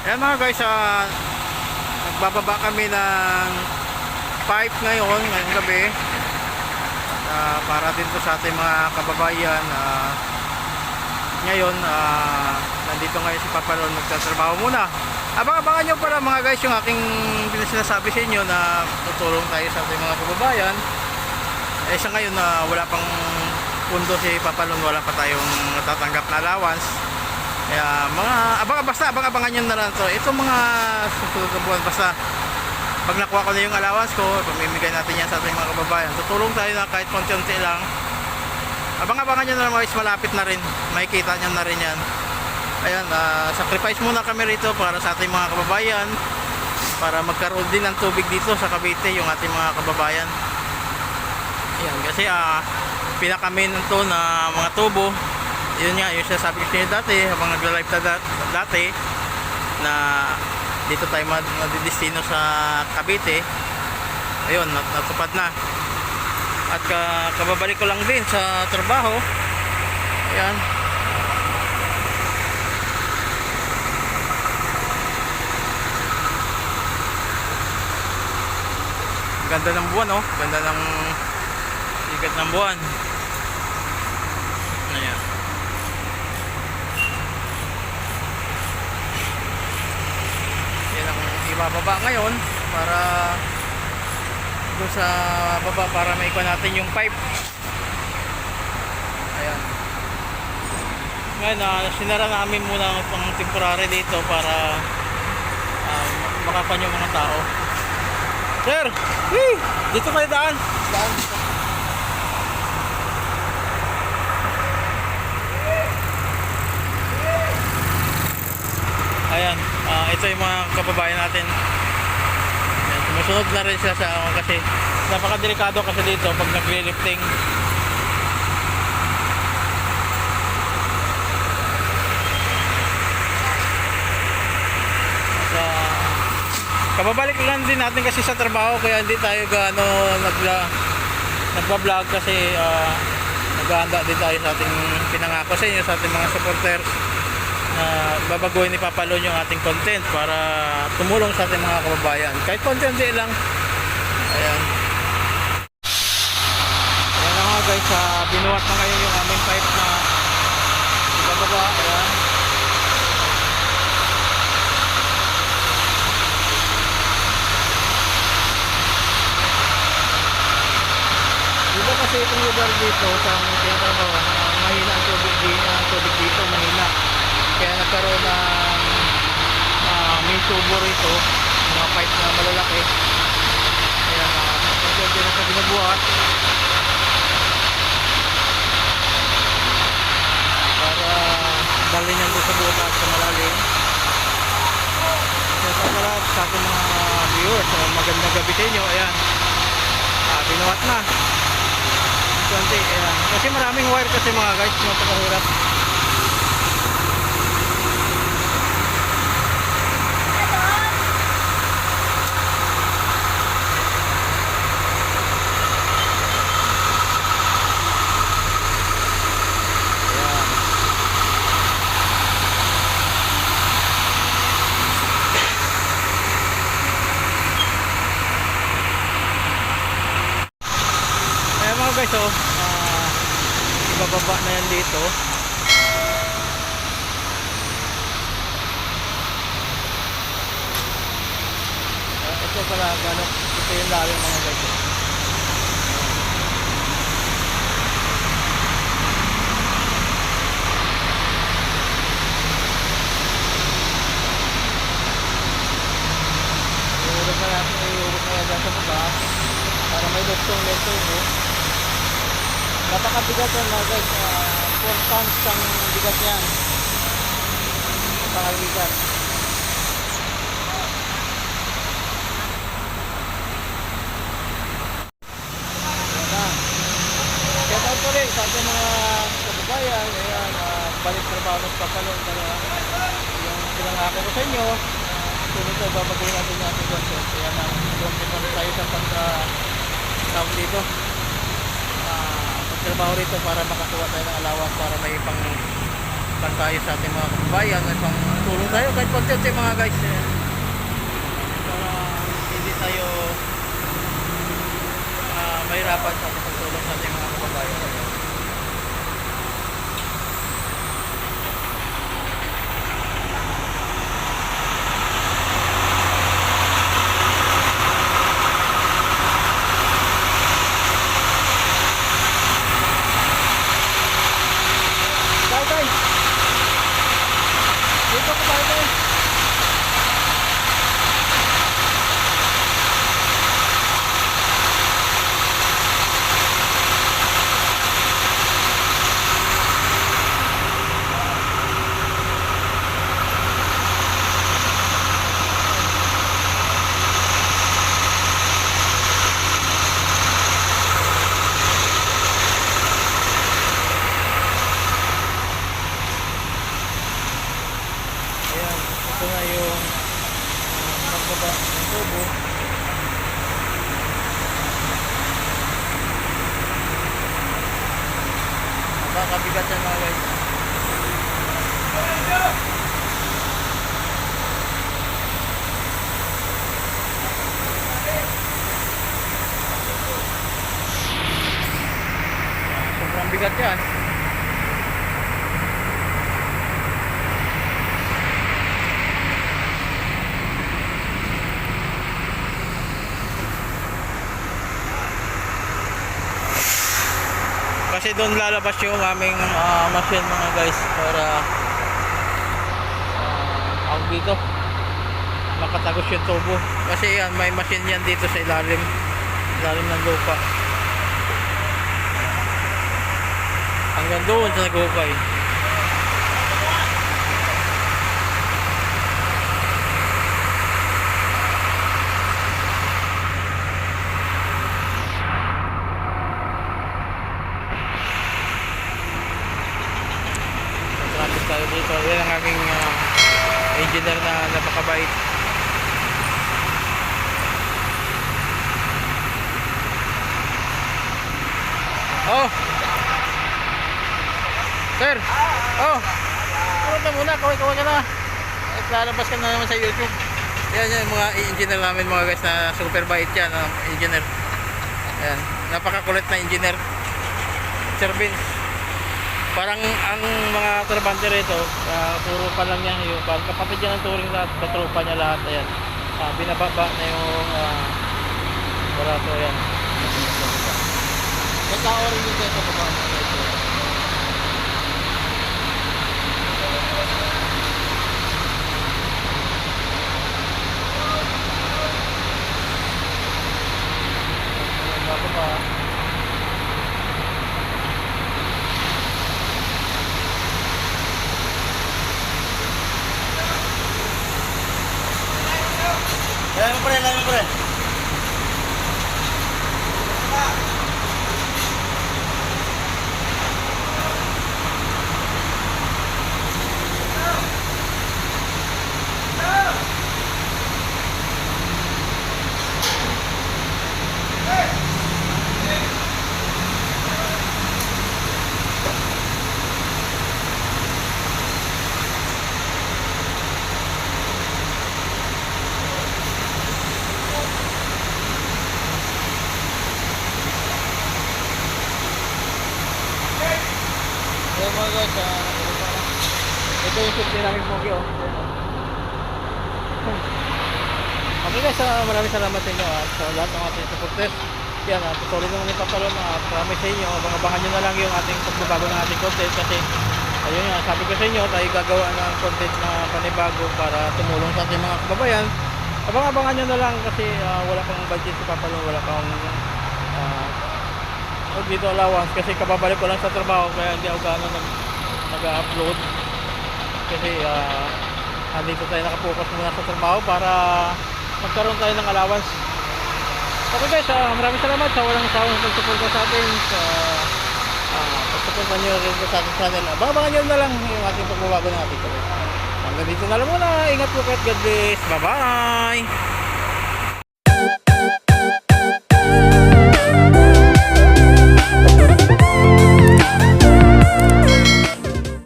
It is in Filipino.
Ayan mga guys, ah, nagbababa kami ng pipe ngayon, ngayong gabi. Ah, para din to sa ating mga kababayan. ah, ngayon, ah, nandito ngayon si Papa Lon magtatrabaho muna. Abang-abangan nyo pala mga guys yung aking sinasabi sa inyo na tutulong tayo sa ating mga kababayan. Eh sa ngayon na wala pang pundo si Papa Lon, wala pa tayong natatanggap na allowance. Kaya mga abang basta abang-abangan nyo na lang to. Ito mga susunod na buwan basta pag nakuha ko na yung allowance ko, pamimigay natin yan sa ating mga kababayan. Tutulong tayo na kahit konti-unti lang. Abang-abangan nyo na lang guys, malapit na rin. Makikita nyo na rin yan. Ayan, ah, sacrifice muna kami rito para sa ating mga kababayan. Para magkaroon din ng tubig dito sa Cavite, yung ating mga kababayan. Ayan, kasi ah, pinakamin to na mga tubo. Yun nga, yung sinasabi ko sa dati, habang nagla-live dat- dati, na dito tayo mad- madidestino sa Cavite. Ayun, nat natupad na. At ka kababalik ko lang din sa trabaho. Ayan. Ganda ng buwan oh. Ganda ng sikat ng buwan. Ayan. Yan ang ibababa ngayon para doon sa baba para maikuha natin yung pipe. Ayan. Ngayon, ah, sinara namin muna ang temporary dito para uh, makapan yung mga tao. Sir! Wee! Dito kayo daan. Daan. Ayan, ah, ito yung mga kababayan natin. Ayan, na rin sila sa ako kasi napakadelikado kasi dito pag nagre-lifting. Sa kababalik lang din natin kasi sa trabaho kaya hindi tayo gaano nagla nagba-vlog kasi ah, naghahanda din tayo sa ating pinangako sa inyo sa ating mga supporters babaguhin ni Papalon yung ating content para tumulong sa ating mga kababayan. Kahit konti-unti lang. Ayan. Ayan na nga guys, ah, binuhat na ngayon yung aming pipe na ibababa. Ayan. Diba kasi itong lugar dito sa aming tinatrabaho, uh, mahina ang tubig, di- ang tubig dito, mahina. Kaya nagkaroon ng uh, may tubo rito, mga pipe na malalaki. Kaya uh, na sa binabuhat. Para dalhin yan doon sa butas sa malalim. Kaya sa lahat sa ating mga viewers, so magandang gabi sa inyo. Ayan, uh, binuhat na. Konti, ayan. Kasi maraming wire kasi mga guys, napakahirap. Ayan. Oh, ah, ibababa na yan dito. Ah, ito pala, gano, ito yung lalim mga guys. Iulog na natin, iulog na yan sa para may luktong nito eh. Napakabigat yan mga guys. Uh, 4 tons ang bigat yan. Napakabigat. Shout out po rin sa mga kababayan. Ayan, uh, balik trabaho ng papalong. Pero yung pinangako ko sa inyo, Sunod na babaguhin natin yung ating content. Kaya na, naman tayo sa pag uh, tawag dito. Ah, magtrabaho rito para makakuha tayo ng allowance para may pang mahirapan tayo sa ating mga kababayan may pang tulong tayo kahit konti mga guys eh. para hindi tayo ah, mahirapan sa pagtulong sa ating mga kababayan Bye bye. Dito ko bye bye. Ayan, ito na yung uh, pagbaba ng tubo. Napakabigat yan mga guys. Sobrang bigat yan. Kasi doon lalabas yung aming ah, machine mga guys para uh, ang dito makatagos yung tubo. Kasi yan may machine yan dito sa ilalim ilalim ng lupa. Hanggang doon sa nagukay. Traffic tayo dito. Yan ang aming ah, engineer na napakabait. Oh! Sir! Oh! Puro na muna, kaway-kaway ka na. At lalabas ka na naman sa YouTube. Yan yung mga engineer namin mga guys na super bait yan, ang engineer. Yan, napakakulit na engineer. Sir Vince. Parang ang mga trabante rito, ah, puro pa lang yan, yung parang kapatid yan ng touring lahat, katropa niya lahat, ayan. Ah, binababa na yung uh, barato yan. May tao rin dito sa baba いいね。Ah, ito yung safety namin pogi oh. Okay guys, ah, maraming salamat sa inyo at sa lahat ng ating supporters. Yan, at tuloy naman ni Papalon at promise sa inyo, abangan nyo na lang yung ating pagbabago ng ating content kasi ayun nga, sabi ko sa inyo, tayo gagawa ng content na panibago para tumulong sa ating mga kababayan. Abang-abangan nyo na lang kasi ah, wala pang budget si Papalon, wala pang ah, o dito allowance kasi kababalik ko lang sa trabaho kaya hindi ako gaano nag, nag-upload kasi ah andito tayo nakapokus muna sa trabaho para magkaroon tayo ng allowance. Okay guys ah, maraming salamat sa walang sawang pagsuporta sa atin sa uh, pagsuporta nyo rin sa ating channel. Abangan nyo na lang yung ating pagbabago ng ating channel hanggang dito na lang muna. Ingat po kahit God bless. Bye bye